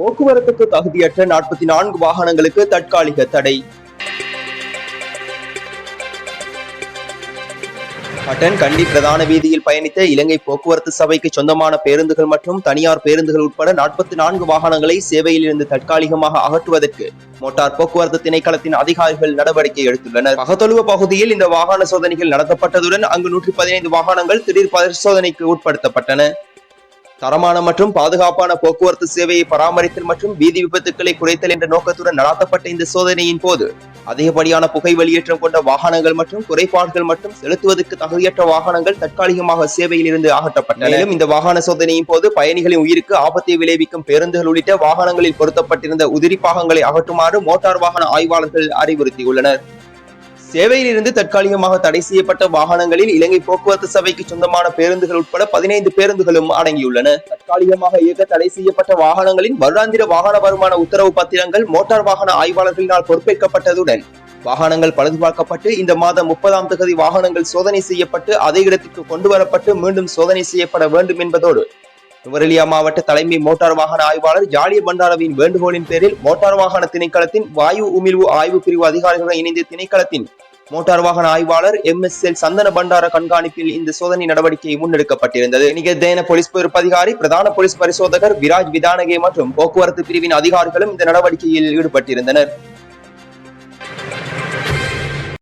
போக்குவரத்துக்கு தகுதியற்ற நாற்பத்தி நான்கு வாகனங்களுக்கு தற்காலிக தடை. பட்டன் கண்டி பிரதான வீதியில் பயணித்த இலங்கை போக்குவரத்து சபைக்கு சொந்தமான பேருந்துகள் மற்றும் தனியார் பேருந்துகள் உட்பட நாற்பத்தி நான்கு வாகனங்களை சேவையில் இருந்து தற்காலிகமாக அகற்றுவதற்கு மோட்டார் போக்குவரத்து திணைக்களத்தின் அதிகாரிகள் நடவடிக்கை எடுத்துள்ளனர். பகத்தொழுவ பகுதியில் இந்த வாகன சோதனைகள் நடத்தப்பட்டதுடன் அங்கு நூற்றி பதினைந்து வாகனங்கள் திடீர் பரிசோதனைக்கு உட்படுத்தப்பட்டன. தரமான மற்றும் பாதுகாப்பான போக்குவரத்து சேவையை பராமரித்தல் மற்றும் வீதி விபத்துக்களை குறைத்தல் என்ற நோக்கத்துடன் நடாத்தப்பட்ட இந்த சோதனையின் போது அதிகப்படியான புகை வெளியேற்றம் கொண்ட வாகனங்கள் மற்றும் குறைபாடுகள் மற்றும் செலுத்துவதற்கு தகுதியற்ற வாகனங்கள் தற்காலிகமாக சேவையில் இருந்து அகற்றப்பட்டன மேலும் இந்த வாகன சோதனையின் போது பயணிகளின் உயிருக்கு ஆபத்தை விளைவிக்கும் பேருந்துகள் உள்ளிட்ட வாகனங்களில் பொருத்தப்பட்டிருந்த உதிரி பாகங்களை அகற்றுமாறு மோட்டார் வாகன ஆய்வாளர்கள் அறிவுறுத்தியுள்ளனர். சேவையில் இருந்து தற்காலிகமாக தடை செய்யப்பட்ட வாகனங்களில் இலங்கை போக்குவரத்து சபைக்கு சொந்தமான பேருந்துகள் உட்பட பதினைந்து பேருந்துகளும் அடங்கியுள்ளன. தற்காலிகமாக இயக்க தடை செய்யப்பட்ட வாகனங்களின் வருடாந்திர வாகன வருமான உத்தரவு பத்திரங்கள் மோட்டார் வாகன ஆய்வாளர்களினால் பொறுப்பேற்கப்பட்டதுடன் வாகனங்கள் பழுதுபார்க்கப்பட்டு இந்த மாதம் முப்பதாம் தேதி வாகனங்கள் சோதனை செய்யப்பட்டு அதே இடத்திற்கு கொண்டு வரப்பட்டு மீண்டும் சோதனை செய்யப்பட வேண்டும் என்பதோடு நுவரெலியா மாவட்ட தலைமை மோட்டார் வாகன ஆய்வாளர் ஜாலிய பண்டாரவின் வேண்டுகோளின் பேரில் மோட்டார் வாகன திணைக்களத்தின் வாயு உமிழ்வு ஆய்வு பிரிவு அதிகாரிகளுடன் இணைந்து திணைக்களத்தின் மோட்டார் வாகன ஆய்வாளர் எம் எஸ் எல் சந்தன பண்டார கண்காணிப்பில் இந்த சோதனை நடவடிக்கை முன்னெடுக்கப்பட்டிருந்தது. நிகழ்தேன போலீஸ் பொறுப்பு அதிகாரி பிரதான போலீஸ் பரிசோதகர் விராஜ் விதானகே மற்றும் போக்குவரத்து பிரிவின் அதிகாரிகளும் இந்த நடவடிக்கையில் ஈடுபட்டிருந்தனர்.